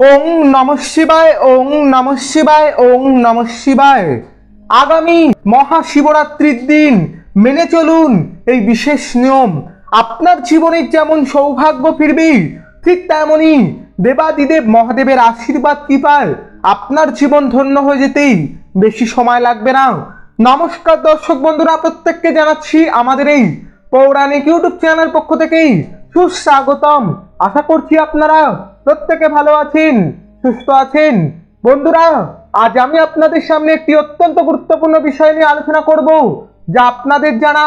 ওং নম শিবায়, ওং নম শিবায়, ওং নম শিবায়। আগামী মহাশিবরাত্রির দিন মেনে চলুন এই বিশেষ নিয়ম। আপনার জীবনে যেমন সৌভাগ্য ফিরবে, ঠিক তেমনই দেবাদিদেব মহাদেবের আশীর্বাদ কৃপায় আপনার জীবন ধন্য হয়ে যেতেই বেশি সময় লাগবে না। নমস্কার দর্শক বন্ধুরা, প্রত্যেককে জানাচ্ছি আমাদের এই পৌরাণিক ইউটিউব চ্যানেল পক্ষ থেকেই সুস্বাগতম। আশা করছি আপনারা প্রত্যেকে ভালো আছেন? সুস্থ আছেন? বন্ধুরা, আজ আমি আপনাদের সামনে একটি অত্যন্ত গুরুত্বপূর্ণ বিষয় নিয়ে আলোচনা করব, যা আপনাদের জানা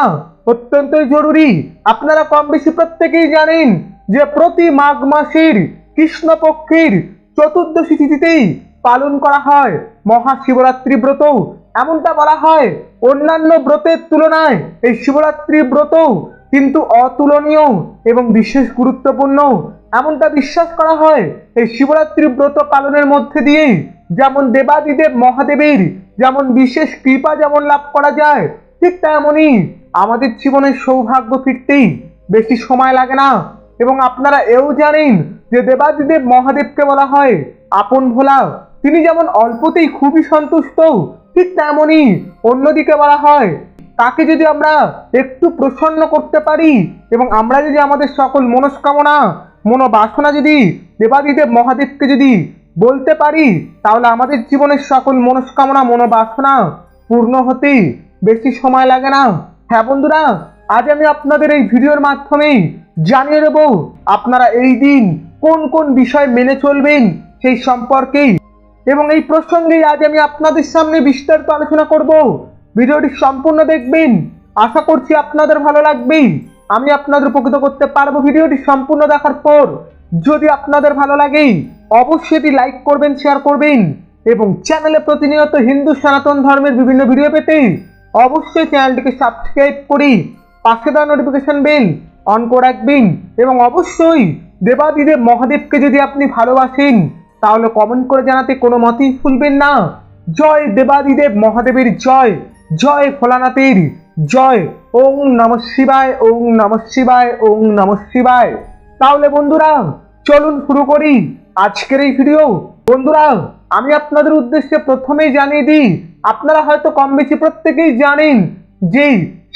অত্যন্তই জরুরি। আপনারা কম বেশি প্রত্যেকেই জানেন যে প্রতি মাঘ মাসের কৃষ্ণপক্ষের চতুর্দশী তিথিতেই পালন করা হয় মহাশিবরাত্রি ব্রত। এমনটা বলা হয়, অন্যান্য ব্রতের তুলনায় এই শিবরাত্রি ব্রত কিন্তু অতুলনীয় এবং বিশেষ গুরুত্বপূর্ণ। এমনটা বিশ্বাস করা হয় এই শিবরাত্রি ব্রত পালনের মধ্যে দিয়েই। যেমন দেবাদিদেব মহাদেবের যেমন বিশেষ কৃপা যেমন লাভ করা যায়, ঠিক তেমনই আমাদের জীবনের সৌভাগ্য ফিরতেই বেশি সময় লাগে না। এবং আপনারা এও জানেন যে দেবাদিদেব মহাদেবকে বলা হয় আপন ভোলা। তিনি যেমন অল্পতেই খুবই সন্তুষ্ট, ঠিক তেমনই অন্যদিকে বলা হয় তাকে যদি আমরা একটু প্রসন্ন করতে পারি এবং আমরা যদি আমাদের সকল মনস্কামনা মনোবাসনা যদি, দেবাদিদেব মহাদেবকে যদি বলতে পারি, তাহলে আমাদের জীবনের সকল মনস্কামনা, মনোবাসনা পূর্ণ হতে বেশি সময় লাগে না। হ্যাঁ বন্ধুরা, আজ আমি আপনাদের এই ভিডিওর মাধ্যমে জানিয়ে দেব, আপনারা এই দিন কোন কোন বিষয় মেনে চলবেন সেই সম্পর্কেই। এবং এই প্রসঙ্গেই আজ আমি আপনাদের সামনে বিস্তারিত আলোচনা করব। ভিডিওটি সম্পূর্ণ দেখবেন, আশা করছি আপনাদের ভালো লাগবে আমি আপনাদের উপকৃত করতে পারব। ভিডিওটি সম্পূর্ণ দেখার পর যদি আপনাদের ভালো লাগে, অবশ্যই এটি লাইক করবেন শেয়ার করবেন এবং চ্যানেলে প্রতিনিয়ত হিন্দু সনাতন ধর্মের বিভিন্ন ভিডিও পেতে অবশ্যই চ্যানেলটিকে সাবস্ক্রাইব করি পাশে দেওয়া নোটিফিকেশন বেল অন করে রাখবেন এবং অবশ্যই দেবাদিদেব মহাদেবকে যদি আপনি ভালোবাসেন, তাহলে কমেন্ট করে জানাতে কোনো মতেই ভুলবেন না। জয় দেবাদিদেব মহাদেবের জয়। জয় ভোলানাথের জয়, ওং নম শিবায়, ওং নম শিবায়, ওং নম শিবায়। তাহলে বন্ধুরা, চলুন শুরু করি আজকের এই ভিডিও বন্ধুরা, আমি আপনাদের উদ্দেশ্যে প্রথমেই জানিয়ে দিই, আপনারা হয়তো কম বেশি প্রত্যেকেই জানেন যে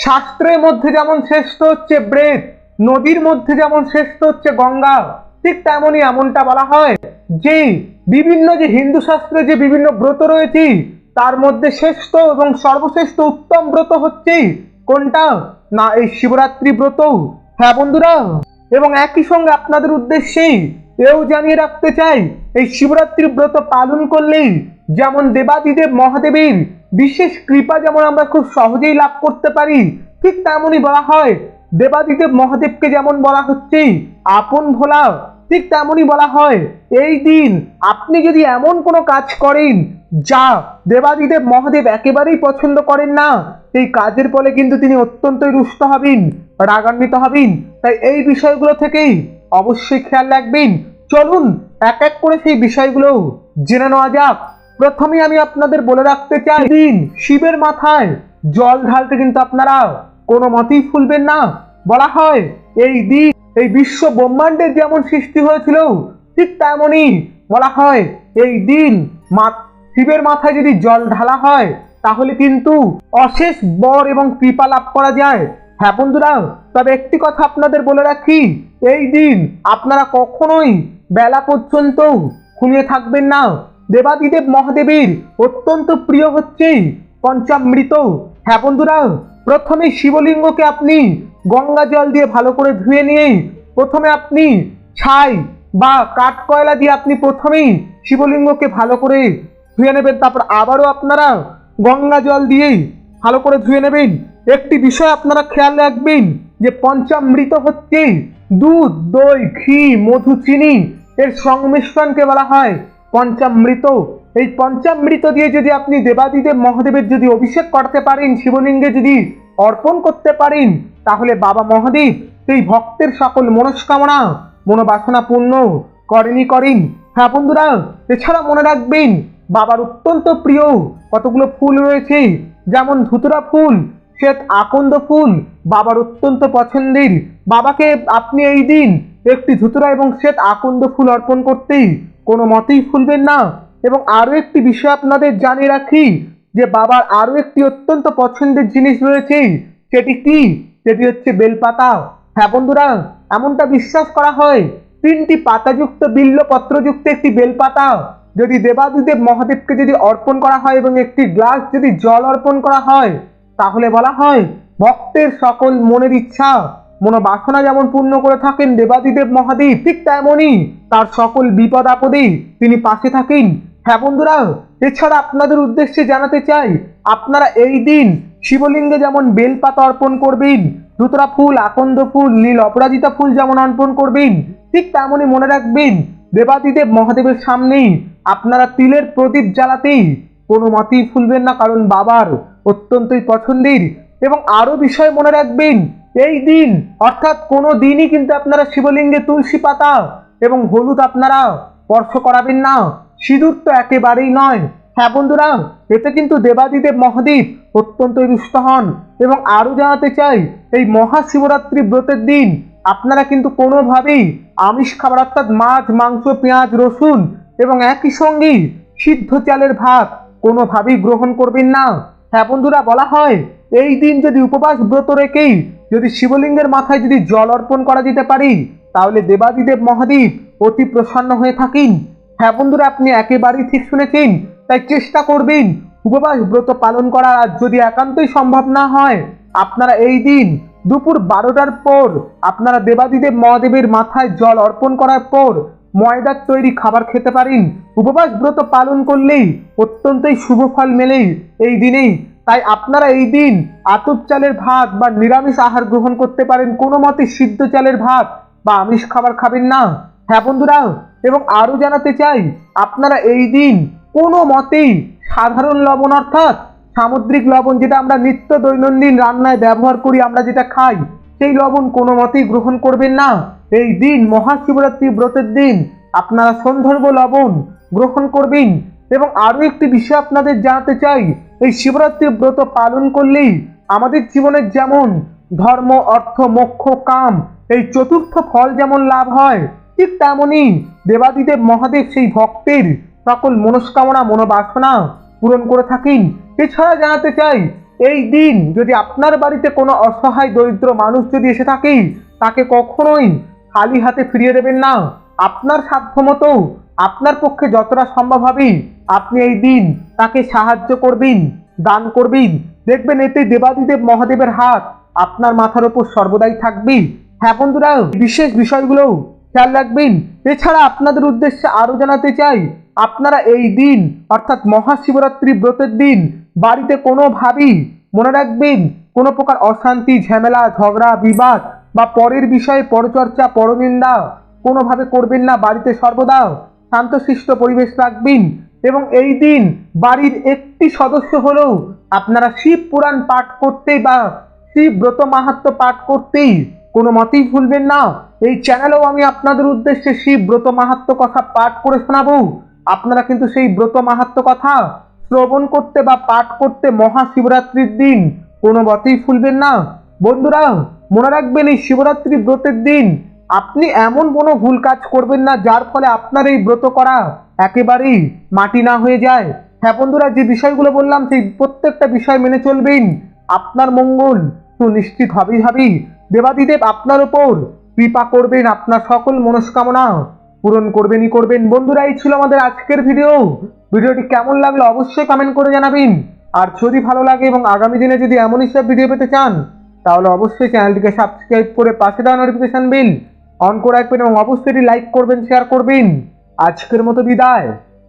শাস্ত্রের মধ্যে যেমন শ্রেষ্ঠ হচ্ছে ব্রেদ নদীর মধ্যে যেমন শ্রেষ্ঠ হচ্ছে গঙ্গা, ঠিক তেমনই এমনটা বলা হয় যে বিভিন্ন যে হিন্দু শাস্ত্রে যে বিভিন্ন ব্রত রয়েছে তার মধ্যে শ্রেষ্ঠ এবং সর্বশ্রেষ্ঠ উত্তম ব্রত হচ্ছে কোনটা? না, এই শিবরাত্রি ব্রত। হ্যাঁ বন্ধুরা, এবং একই সঙ্গে আপনাদের উদ্দেশ্যেই এও জানিয়ে রাখতে চাই, এই শিবরাত্রি ব্রত পালন করলেই যেমন দেবাদিদেব মহাদেবের বিশেষ কৃপা যেমন আমরা খুব সহজেই লাভ করতে পারি, ঠিক তেমনই বলা হয়, দেবাদিদেব মহাদেবকে যেমন বলা হচ্ছে, আপন ভোলা ঠিক তেমনই বলা হয়, এই দিন আপনি যদি এমন কোনো কাজ করেন যা দেবাদিদেব মহাদেব একেবারেই পছন্দ করেন না, এই কাজের ফলে কিন্তু তিনি অত্যন্তই রুষ্ট হবেন, রাগান্বিত হবেন। তাই এই বিষয়গুলো থেকেই অবশ্যই খেয়াল রাখবেন। চলুন এক এক করে সেই বিষয়গুলো জেনে নেওয়া যাক। প্রথমেই আমি আপনাদের বলে রাখতে চাই দিন শিবের মাথায় জল ঢালতে কিন্তু আপনারা কোনো মতেই ফুলবেন না। বলা হয় এই দিন এই বিশ্ব ব্রহ্মাণ্ডের যেমন সৃষ্টি হয়েছিল, ঠিক তেমনই বলা হয় এই দিন শিবের মাথায় যদি জল ঢালা হয়, তাহলে কিন্তু অশেষ বর এবং কৃপা লাভ করা যায়। হ্যাঁ বন্ধুরা, তবে একটি কথা আপনাদের বলে রাখি, এই দিন আপনারা কখনোই বেলা পর্যন্ত ঘুমিয়ে থাকবেন না। দেবাদিদেব মহাদেবীর অত্যন্ত প্রিয় হচ্ছে পঞ্চামৃত। হ্যাঁ বন্ধুরা, প্রথমে শিবলিঙ্গকে আপনি গঙ্গা জল দিয়ে ভালো করে ধুয়ে নিয়েই প্রথমে আপনি ছাই বা কাঠ কয়লা দিয়ে আপনি প্রথমেই শিবলিঙ্গকে ভালো করে ধুয়ে নেবেন। তারপর আবারও আপনারা গঙ্গা জল দিয়েই ভালো করে ধুয়ে নেবেন। একটি বিষয় আপনারা খেয়াল রাখবেন যে পঞ্চামৃত হচ্ছে দুধ, দই, ঘি, মধু, চিনি এর সংমিশ্রণকে বলা হয় পঞ্চামৃত। এই পঞ্চামৃত দিয়ে যদি আপনি দেবাদিদেব মহাদেবের যদি অভিষেক করতে পারেন, শিবলিঙ্গে যদি অর্পণ করতে পারেন, তাহলে বাবা মহাদেব সেই ভক্তের সকল মনস্কামনা, মনোবাসনা পূর্ণ করেনি করেন। হ্যাঁ বন্ধুরা, এছাড়া মনে রাখবেন, বাবার অত্যন্ত প্রিয় কতগুলো ফুল রয়েছে, যেমন ধুতুরা ফুল, শ্বেত আকন্দ ফুল, বাবার অত্যন্ত পছন্দের। বাবাকে আপনি এই দিন একটি ধুতুরা এবং শ্বেত আকন্দ ফুল অর্পণ করতেই কোনো মতেই ফুলবেন না। এবং আরও একটি বিষয় আপনাদের জানিয়ে রাখি যে বাবার আরও একটি অত্যন্ত পছন্দের জিনিস রয়েছে, সেটি কি? সেটি হচ্ছে বেলপাতা। হ্যাঁ বন্ধুরা, এমনটা বিশ্বাস করা হয়, তিনটি পাতাযুক্ত বিল্ল পত্রযুক্ত একটি বেলপাতা। যদি দেবাদিদেব মহাদেবকে যদি অর্পণ করা হয় এবং একটি গ্লাস যদি জল অর্পণ করা হয়, তাহলে বলা হয়, ভক্তের সকল মনের ইচ্ছা, মনোবাসনা যেমন পূর্ণ করে থাকেন দেবাদিদেব মহাদেব, ঠিক তেমনই তার সকল বিপদ আপদে তিনি পাশে থাকেন। হ্যাঁ বন্ধুরা, এছাড়া আপনাদের উদ্দেশ্যে জানাতে চাই, আপনারা এই দিন শিবলিঙ্গে যেমন বেলপাতা অর্পণ করবেন, ধুতরা ফুল, আকন্দ ফুল, নীল অপরাজিতা ফুল যেমন অর্পণ করবেন, ঠিক তেমনই মনে রাখবেন, দেবাদিদেব মহাদেবের সামনেই আপনারা তিলের প্রদীপ জ্বালাতেই কোনো মতেই ফুলবেন না, কারণ বাবার অত্যন্তই পছন্দের। এবং আরও বিষয় মনে রাখবেন, এই দিন অর্থাৎ কোনো দিনই কিন্তু আপনারা শিবলিঙ্গে তুলসী পাতা এবং হলুদ আপনারা স্পর্শ করাবেন না। সিঁদুর তো একেবারেই নয়। হ্যাঁ বন্ধুরা, এতে কিন্তু দেবাদিদেব মহাদেব অত্যন্ত রুষ্ট হন এবং আরও জানাতে চাই, এই মহাশিবরাত্রি ব্রতের দিন আপনারা কিন্তু কোনোভাবেই আমিষ খাবার অর্থাৎ মাছ, মাংস, পেঁয়াজ, রসুন এবং একই সঙ্গে সিদ্ধ চালের ভাত কোনোভাবেই গ্রহণ করবেন না। হ্যাঁ বন্ধুরা, বলা হয় এই দিন যদি উপবাস ব্রত রেখেই যদি শিবলিঙ্গের মাথায় যদি জল অর্পণ করা যেতে পারি, তাহলে দেবাদিদেব মহাদেব অতি প্রসন্ন হয়ে থাকেন। হ্যাঁ বন্ধুরা, আপনি একেবারেই ঠিক শুনেছেন, তাই চেষ্টা করবেন উপবাস ব্রত পালন করা আর যদি একান্তই সম্ভব না হয়, আপনারা এই দিন দুপুর বারোটার পর আপনারা দেবাদিদেব মহাদেবের মাথায় জল অর্পণ করার পর ময়দার তৈরি খাবার খেতে পারেন। উপবাস ব্রত পালন করলেই অত্যন্তই শুভ ফল মেলেই এই দিনেই। তাই আপনারা এই দিন আতপ চালের ভাত বা নিরামিষ আহার গ্রহণ করতে পারেন। কোনো মতে সিদ্ধ চালের ভাত বা আমিষ খাবার খাবেন না। হ্যাঁ বন্ধুরা এবং আরও জানাতে চাই, আপনারা এই দিন কোনো মতেই সাধারণ লবণ অর্থাৎ সামুদ্রিক লবণ যেটা আমরা নিত্য দৈনন্দিন রান্নায় ব্যবহার করি, আমরা যেটা খাই, সেই লবণ কোনো মতেই গ্রহণ করবেন না। এই দিন মহাশিবরাত্রি ব্রতের দিন আপনারা সন্ধর্ব লবণ গ্রহণ করবেন। এবং আরও একটি বিষয় আপনাদের জানাতে চাই, এই শিবরাত্রি ব্রত পালন করলেই আমাদের জীবনের যেমন ধর্ম, অর্থ, মোক্ষ, কাম, এই চতুর্থ ফল যেমন লাভ হয় ঠিক তেমনই দেবাদিদেব মহাদেব সেই ভক্তের সকল মনস্কামনা, মনোবাসনা পূরণ করে থাকেন। এছাড়া জানাতে চাই, এই দিন যদি আপনার বাড়িতে কোনো অসহায়, দরিদ্র মানুষ যদি এসে থাকে, তাকে কখনোই খালি হাতে ফিরিয়ে দেবেন না। আপনার সাধ্যমতো আপনার পক্ষে যতটা সম্ভব হবে, আপনি এই দিন তাকে সাহায্য করবেন, দান করবেন। দেখবেন এতে দেবাদিদেব মহাদেবের হাত আপনার মাথার উপর সর্বদাই থাকবে। হ্যাঁ বন্ধুরা বিশেষ বিষয়গুলো খেয়াল রাখবেন। এছাড়া আপনাদের উদ্দেশ্যে আরও জানাতে চাই, আপনারা এই দিন, অর্থাৎ মহাশিবরাত্রি ব্রতের দিন, বাড়িতে কোনোভাবেই মনে রাখবেন, কোনো প্রকার অশান্তি, ঝামেলা, ঝগড়া, বিবাদ বা পরের বিষয়ে পরচর্চা, পরনিন্দা কোনোভাবে করবেন না, বাড়িতে সর্বদা শান্তশিষ্ট পরিবেশ রাখবেন এবং এই দিন বাড়ির একটি সদস্য হলেও আপনারা শিব পুরাণ পাঠ করতে বা শিব ব্রত মাহাত্ম পাঠ করতেই কোনো মতেই ভুলবেন না। এই চ্যানেলেও আমি আপনাদের উদ্দেশ্যে শিব ব্রত মাহাত্ম কথা পাঠ করে শোনাবো। আপনারা কিন্তু সেই ব্রত মাহাত্ম কথা শ্রবণ করতে বা পাঠ করতে মহাশিবরাত্রির দিন কোনো মতেই ভুলবেন না। বন্ধুরা, মনে রাখবেন এই শিবরাত্রি ব্রতের দিন আপনি এমন কোনো ভুল কাজ করবেন না, যার ফলে আপনার এই ব্রত করা একেবারেই মাটি না হয়ে যায়। হ্যাঁ বন্ধুরা, যে বিষয়গুলো বললাম, সেই প্রত্যেকটা বিষয় মেনে চলবেন। আপনার মঙ্গল সুনিশ্চিত হবেই হবেই দেবাদিদেব আপনার ওপর কৃপা করবেন, আপনার সকল মনস্কামনা পূরণ করবেনই করবেন। বন্ধুরা, এই ছিল আমাদের আজকের ভিডিও ভিডিওটি কেমন লাগল অবশ্যই কমেন্ট করে জানাবেন। আর যদি ভালো লাগে এবং আগামী দিনে যদি এমনই সব ভিডিও পেতে চান, তাহলে অবশ্যই চ্যানেলটিকে সাবস্ক্রাইব করে পাশে দেওয়া নোটিফিকেশন বিল অন করে রাখবেন এবং অবশ্যই লাইক করবেন শেয়ার করবেন। আজকের মতো বিদায়।